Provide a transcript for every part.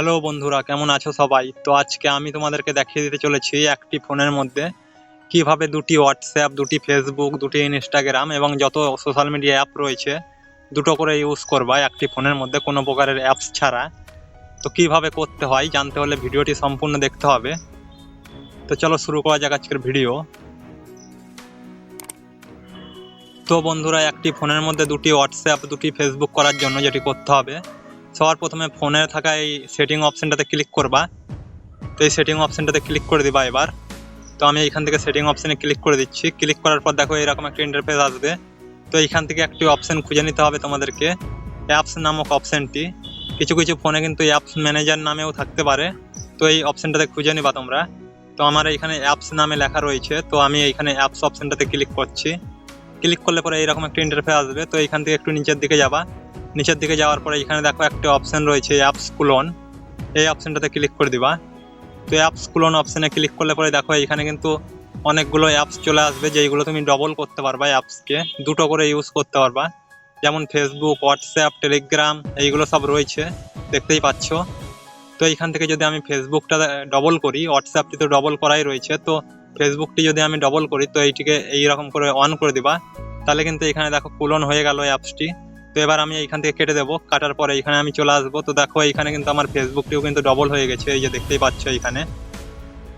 Hello বন্ধুরা, কেমন আছো সবাই? তো আজকে আমি তোমাদেরকে দেখিয়ে দিতে চলেছি একটি ফোনের মধ্যে কীভাবে দুটি হোয়াটসঅ্যাপ দুটি ফেসবুক দুটি ইনস্টাগ্রাম এবং যত সোশ্যাল মিডিয়া অ্যাপ রয়েছে, দুটো করে ইউজ করবা একটি ফোনের মধ্যে কোনো প্রকারের অ্যাপস ছাড়া। তো কীভাবে করতে হয় জানতে হলে ভিডিওটি সম্পূর্ণ দেখতে হবে। তো চলো শুরু করা যাক আজকের ভিডিও। তো বন্ধুরা, একটি ফোনের মধ্যে দুটি হোয়াটসঅ্যাপ দুটি ফেসবুক করার জন্য যেটি করতে হবে। সবার প্রথমে ফোনে থাকা এই সেটিং অপশনটাতে ক্লিক করবা। তো এই সেটিং অপশনটাতে ক্লিক করে দিবা এবার। তো আমি এখান থেকে সেটিং অপশনে ক্লিক করে দিচ্ছি। ক্লিক করার পর দেখো এরকম একটা ইন্টারফেস আসবে। তো এইখান থেকে একটি অপশন খুঁজে নিতে হবে তোমাদেরকে। অ্যাপস নামক অপশনটি কিছু কিছু ফোনে কিন্তু অ্যাপস ম্যানেজার নামেও থাকতে পারে। তো এই অপশনটাতে খুঁজে নিবা তোমরা। তো আমার এখানে অ্যাপস নামে লেখা রয়েছে। তো আমি এইখানে অ্যাপস অপশনটাতে ক্লিক করছি। ক্লিক করলে পরে এরকম একটা ইন্টারফেস আসবে। তো এইখান থেকে একটু নিচের দিকে যাবা। নিচের দিকে যাওয়ার পরে এখানে দেখো একটা অপশন রয়েছে অ্যাপস কুলন এই অপশানটাতে ক্লিক করে দিবা। তো অ্যাপস কুলন অপশানে ক্লিক করলে পরে দেখো এখানে কিন্তু অনেকগুলো অ্যাপস চলে আসবে যেইগুলো তুমি ডবল করতে পারবা অ্যাপসকে দুটো করে ইউজ করতে পারবা। যেমন ফেসবুক হোয়াটসঅ্যাপ টেলিগ্রাম এইগুলো সব রয়েছে, দেখতেই পাচ্ছ। তো এইখান থেকে যদি আমি ফেসবুকটা ডবল করি হোয়াটসঅ্যাপটি তো ডবল করাই রয়েছে, তো ফেসবুকটি যদি আমি ডবল করি, তো এইটিকে এইরকম করে অন করে দিবা, তাহলে কিন্তু এখানে দেখো কুলন হয়ে গেল অ্যাপসটি তো এবার আমি এইখান থেকে কেটে দেবো। কাটার পরে এখানে আমি চলে আসব। তো দেখো এইখানে কিন্তু আমার ফেসবুকটিও কিন্তু ডবল হয়ে গেছে। এই যে দেখতেই পাচ্ছ এইখানে।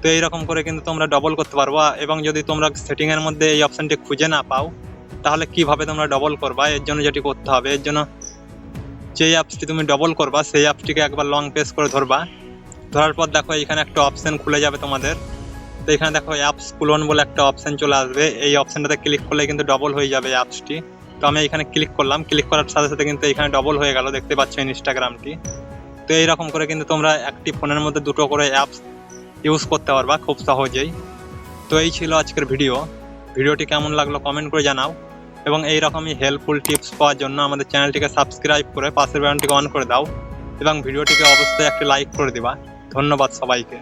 তো এইরকম করে কিন্তু তোমরা ডবল করতে পারব এবং যদি তোমরা সেটিংয়ের মধ্যে এই অপশানটি খুঁজে না পাও, তাহলে কীভাবে তোমরা ডবল করবা? এর জন্য যেটি করতে হবে, এর জন্য যেই অ্যাপসটি তুমি ডবল করবা, সেই অ্যাপসটিকে একবার লং প্রেস করে ধরবা। ধরার পর দেখো এখানে একটা অপশান খুলে যাবে তোমাদের। তো এখানে দেখো অ্যাপস কুলন বলে একটা অপশান চলে আসবে। এই অপশনটাতে ক্লিক করলে কিন্তু ডবল হয়ে যাবে অ্যাপসটি তো আমি এখানে ক্লিক করলাম। ক্লিক করার সাথে সাথে কিন্তু এখানে ডবল হয়ে গেল। দেখতে পাচ্ছ ইনস্টাগ্রামটি তো এইরকম করে কিন্তু তোমরা একটি ফোনের মধ্যে দুটো করে অ্যাপস ইউজ করতে পারবা খুব সহজেই। তো এই ছিল আজকের ভিডিও ভিডিওটি কেমন লাগল কমেন্ট করে জানাও। এবং এই রকমই হেল্পফুল টিপস পাওয়ার জন্য আমাদের চ্যানেলটিকে সাবস্ক্রাইব করে পাশের বাটনটিকে অন করে দাও। এবং ভিডিওটিকে অবশ্যই একটি লাইক করে দিবা। ধন্যবাদ সবাইকে।